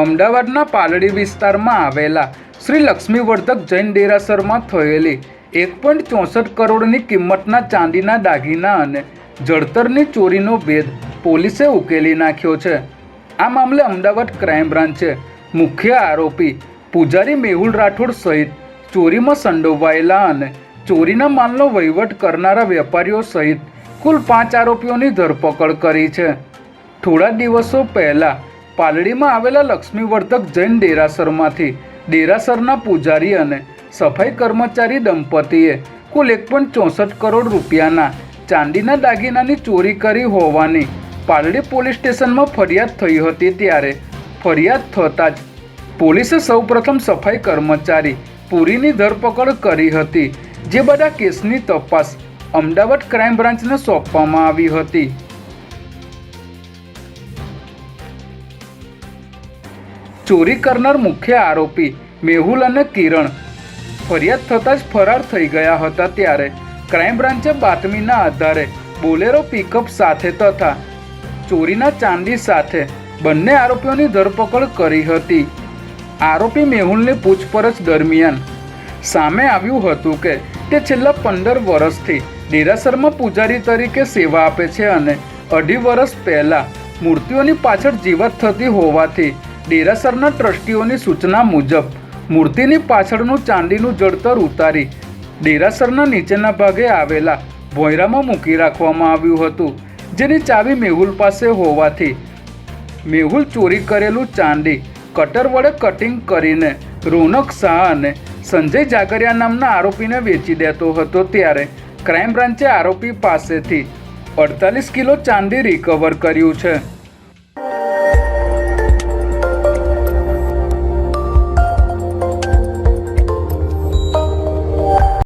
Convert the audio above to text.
અમદાવાદના પાલડી વિસ્તારમાં આવેલા શ્રી લક્ષ્મીવર્ધક જૈન દેરાસરમાં થયેલી એક પોઈન્ટ ચોસઠ કરોડની કિંમતના ચાંદીના દાગીના અને જળતરની ચોરીનો ભેદ પોલીસે ઉકેલી નાખ્યો છે. આ મામલે અમદાવાદ ક્રાઇમ બ્રાન્ચે મુખ્ય આરોપી પૂજારી મેહુલ રાઠોડ સહિત ચોરીમાં સંડોવાયેલા અને ચોરીના માલનો વહીવટ કરનારા વેપારીઓ સહિત કુલ પાંચ આરોપીઓની ધરપકડ કરી છે. થોડા દિવસો પહેલા પાલડીમાં આવેલા લક્ષ્મીવર્ધક જૈન ડેરાસરમાંથી ડેરાસરના પૂજારી અને સફાઈ કર્મચારી દંપતીએ કુલ એક પોઈન્ટ ચોસઠ કરોડ રૂપિયાના ચાંદીના દાગીનાની ચોરી કરી હોવાની પાલડી પોલીસ સ્ટેશનમાં ફરિયાદ થઈ હતી ત્યારે ફરિયાદ થતાં જ પોલીસે સૌપ્રથમ સફાઈ કર્મચારી પુરીની ધરપકડ કરી હતી, જે બધા કેસની તપાસ અમદાવાદ ક્રાઇમ બ્રાન્ચને સોંપવામાં આવી હતી. ચોરી કરનાર મુખ્ય આરોપી મેહુલ અને કિરણ ફરિયાદ થતાં જ ફરાર થઈ ગયા હતા ત્યારે. ક્રાઇમ બ્રાન્ચે બાતમીના આધારે બોલેરો પિકઅપ સાથે તથા ચોરીના ચાંદી સાથે બંને આરોપીઓની ધરપકડ કરી હતી. આરોપી મેહુલની પૂછપરછ દરમિયાન સામે આવ્યું હતું કે તે છેલ્લા પંદર વર્ષથી દેરાસરમાં પૂજારી તરીકે સેવા આપે છે અને અઢી વર્ષ પહેલાં મૂર્તિઓની પાછળ જીવત થતી હોવાથી દેરાસરના ટ્રસ્ટીઓની સૂચના મુજબ, મૂર્તિની પાછળનું ચાંદીનું જળતર ઉતારી ડેરાસરના નીચેના ભાગે આવેલા ભોયરામાં મૂકી રાખવામાં આવ્યું હતું, જેની ચાવી મેહુલ પાસે હોવાથી મેહુલ ચોરી કરેલું ચાંદી કટર વડે કટિંગ કરીને રોનક શાહ અને સંજય જાગરિયા નામના આરોપીને વેચી દેતો હતો ત્યારે ક્રાઇમ બ્રાન્ચે આરોપી પાસેથી અડતાલીસ કિલો ચાંદી રિકવર કર્યું છે.